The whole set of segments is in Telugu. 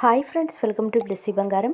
Hi friends welcome to Blessy Bangaram.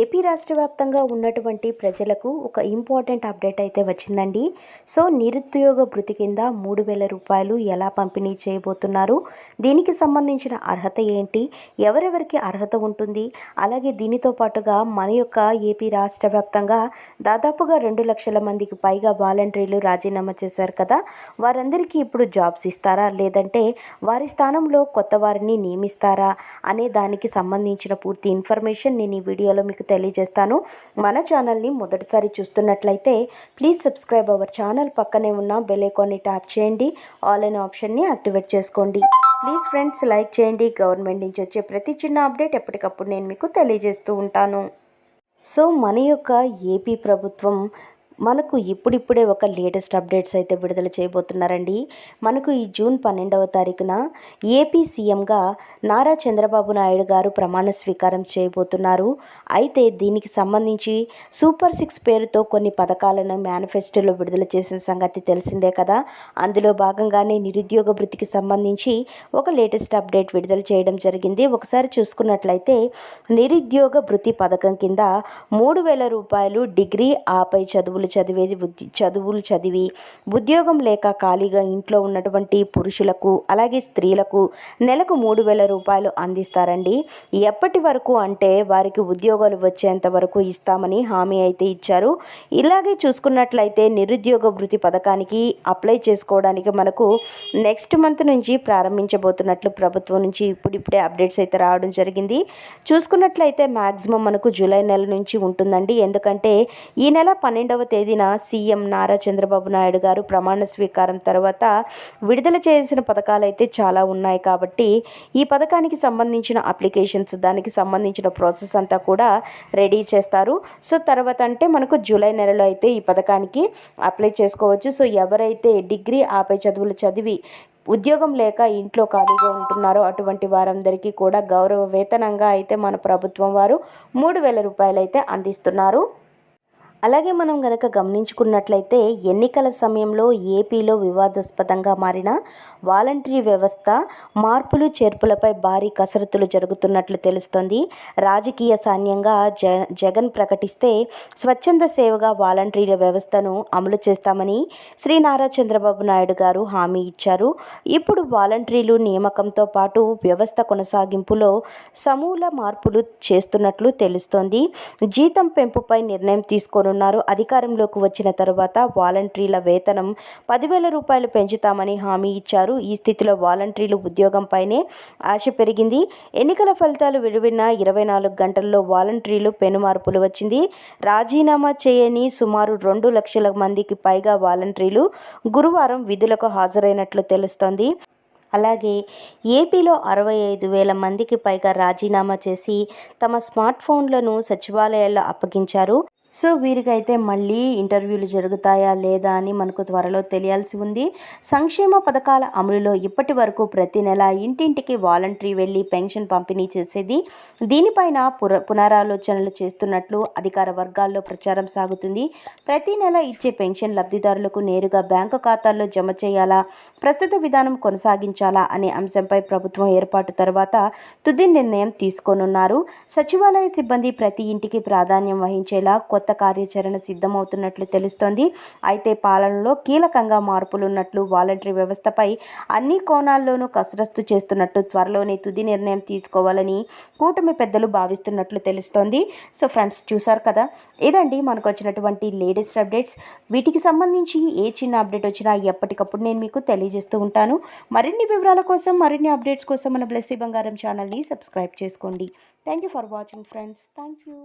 AP రాష్ట్ర వ్యాప్తంగా ఉన్నటువంటి ప్రజలకు ఒక ఇంపార్టెంట్ అప్డేట్ అయితే వచ్చిందండి. సో నిరుద్యోగ భృతి కింద మూడు వేల రూపాయలు ఎలా పంపిణీ చేయబోతున్నారు? దీనికి సంబంధించిన అర్హత ఏంటి? ఎవరెవరికి అర్హత ఉంటుంది? అలాగే దీనితో పాటుగా మన యొక్క ఏపీ రాష్ట్ర వ్యాప్తంగా దాదాపుగా రెండు లక్షల మందికి పైగా వాలంటీర్లు రాజీనామా చేశారు కదా. వారందరికీ ఇప్పుడు జాబ్స్ ఇస్తారా? లేదంటే వారి స్థానంలో కొత్త వారిని నియమిస్తారా? అనే దానికి సంబంధించిన పూర్తి ఇన్ఫర్మేషన్ నేను ఈ వీడియోలో మీకు తెలియజేస్తాను. మన ఛానల్ని మొదటిసారి చూస్తున్నట్లయితే ప్లీజ్ సబ్స్క్రైబ్ అవర్ ఛానల్ పక్కనే ఉన్న బెల్ ఐకాన్ని ట్యాప్ చేయండి. ఆల్ అనే ఆప్షన్ని యాక్టివేట్ చేసుకోండి. ప్లీజ్ ఫ్రెండ్స్ లైక్ చేయండి. గవర్నమెంట్ నుంచి వచ్చే ప్రతి చిన్న అప్డేట్ ఎప్పటికప్పుడు నేను మీకు తెలియజేస్తూ ఉంటాను. సో మన యొక్క ఏపీ ప్రభుత్వం మనకు ఇప్పుడిప్పుడే ఒక లేటెస్ట్ అప్డేట్స్ అయితే విడుదల చేయబోతున్నారండి. మనకు ఈ జూన్ పన్నెండవ తారీఖున ఏపీ సీఎంగా నారా చంద్రబాబు నాయుడు గారు ప్రమాణ స్వీకారం చేయబోతున్నారు. అయితే దీనికి సంబంధించి సూపర్ సిక్స్ పేరుతో కొన్ని పథకాలను మేనిఫెస్టోలో విడుదల చేసిన సంగతి తెలిసిందే కదా. అందులో భాగంగానే నిరుద్యోగ వృత్తికి సంబంధించి ఒక లేటెస్ట్ అప్డేట్ విడుదల చేయడం జరిగింది. ఒకసారి చూసుకున్నట్లయితే నిరుద్యోగ వృత్తి పథకం కింద మూడు వేల రూపాయలు డిగ్రీ ఆపై చదువులు చదివే చదువులు చదివి ఉద్యోగం లేక ఖాళీగా ఇంట్లో ఉన్నటువంటి పురుషులకు అలాగే స్త్రీలకు నెలకు మూడు వేల రూపాయలు అందిస్తారండి. ఎప్పటి వరకు అంటే వారికి ఉద్యోగాలు వచ్చేంత వరకు ఇస్తామని హామీ అయితే ఇచ్చారు. ఇలాగే చూసుకున్నట్లయితే నిరుద్యోగ వృత్తి పథకానికి అప్లై చేసుకోవడానికి మనకు నెక్స్ట్ మంత్ నుంచి ప్రారంభించబోతున్నట్లు ప్రభుత్వం నుంచి ఇప్పుడిప్పుడే అప్డేట్స్ అయితే రావడం జరిగింది. చూసుకున్నట్లయితే మ్యాక్సిమం మనకు జూలై నెల నుంచి ఉంటుందండి. ఎందుకంటే ఈ నెల పన్నెండవ తేదీన సీఎం నారా చంద్రబాబు నాయుడు గారు ప్రమాణ స్వీకారం తర్వాత విడుదల చేసిన పథకాలు అయితే చాలా ఉన్నాయి కాబట్టి ఈ పథకానికి సంబంధించిన అప్లికేషన్స్ దానికి సంబంధించిన ప్రాసెస్ అంతా కూడా రెడీ చేస్తారు. సో తర్వాత అంటే మనకు జూలై నెలలో అయితే ఈ పథకానికి అప్లై చేసుకోవచ్చు. సో ఎవరైతే డిగ్రీ ఆపై చదువులు చదివి ఉద్యోగం లేక ఇంట్లో ఖాళీగా ఉంటున్నారో అటువంటి వారందరికీ కూడా గౌరవ వేతనంగా అయితే మన ప్రభుత్వం వారు మూడు వేల రూపాయలు అయితే అందిస్తున్నారు. అలాగే మనం గనక గమనించుకున్నట్లయితే ఎన్నికల సమయంలో ఏపీలో వివాదాస్పదంగా మారిన వాలంటరీ వ్యవస్థ మార్పులు చేర్పులపై భారీ కసరత్తులు జరుగుతున్నట్లు తెలుస్తోంది. రాజకీయ సాన్యంగా జ జగన్ ప్రకటిస్తే స్వచ్ఛంద సేవగా వాలంటీర్ల వ్యవస్థను అమలు చేస్తామని శ్రీ నారా చంద్రబాబు నాయుడు గారు హామీ ఇచ్చారు. ఇప్పుడు వాలంటీర్లు నియామకంతో పాటు వ్యవస్థ కొనసాగింపులో సమూల మార్పులు చేస్తున్నట్లు తెలుస్తోంది. జీతం పెంపుపై నిర్ణయం తీసుకోను ఉన్నారు. అధికారంలోకి వచ్చిన తర్వాత వాలంటీర్ల వేతనం పదివేల రూపాయలు పెంచుతామని హామీ ఇచ్చారు. ఈ స్థితిలో వాలంటీర్లు ఉద్యోగంపైనే ఆశ పెరిగింది. ఎన్నికల ఫలితాలు విడువిన ఇరవై నాలుగు గంటల్లో వాలంటీర్లు పెనుమార్పులు వచ్చింది. రాజీనామా చేయని సుమారు రెండు లక్షల మందికి పైగా వాలంటీర్లు గురువారం విధులకు హాజరైనట్లు తెలుస్తోంది. అలాగే ఏపీలో అరవై ఐదు వేల మందికి పైగా రాజీనామా చేసి తమ స్మార్ట్ ఫోన్లను సచివాలయాల్లో అప్పగించారు. సో వీరికైతే మళ్ళీ ఇంటర్వ్యూలు జరుగుతాయా లేదా అని మనకు త్వరలో తెలియాల్సి ఉంది. సంక్షేమ పథకాల అమలులో ఇప్పటి వరకు ప్రతి నెల ఇంటింటికి వాలంటరీ వెళ్ళి పెన్షన్ పంపిణీ చేసేది. దీనిపైన పుర పునరాలోచనలు చేస్తున్నట్లు అధికార వర్గాల్లో ప్రచారం సాగుతుంది. ప్రతి నెల ఇచ్చే పెన్షన్ లబ్ధిదారులకు నేరుగా బ్యాంకు ఖాతాల్లో జమ చేయాలా? ప్రస్తుత విధానం కొనసాగించాలా అనే అంశంపై ప్రభుత్వం ఏర్పాటు తర్వాత తుది నిర్ణయం తీసుకోనున్నారు. సచివాలయ సిబ్బంది ప్రతి ఇంటికి ప్రాధాన్యం వహించేలా కొత్త కొత్త కార్యాచరణ సిద్ధమవుతున్నట్లు తెలుస్తోంది. అయితే పాలనలో కీలకంగా మార్పులున్నట్లు వాలంటరీ వ్యవస్థపై అన్ని కోణాల్లోనూ కసరత్తు చేస్తున్నట్టు త్వరలోనే తుది నిర్ణయం తీసుకోవాలని కూటమి పెద్దలు భావిస్తున్నట్లు తెలుస్తోంది. సో ఫ్రెండ్స్ చూసారు కదా? ఇదండి మనకు వచ్చినటువంటి లేటెస్ట్ అప్డేట్స్. వీటికి సంబంధించి ఏ చిన్న అప్డేట్ వచ్చినా ఎప్పటికప్పుడు నేను మీకు తెలియజేస్తూ ఉంటాను. మరిన్ని వివరాల కోసం మరిన్ని అప్డేట్స్ కోసం మన బ్లెస్సీ బంగారం ఛానల్ని సబ్స్క్రైబ్ చేసుకోండి. Thank you for watching friends. Thank you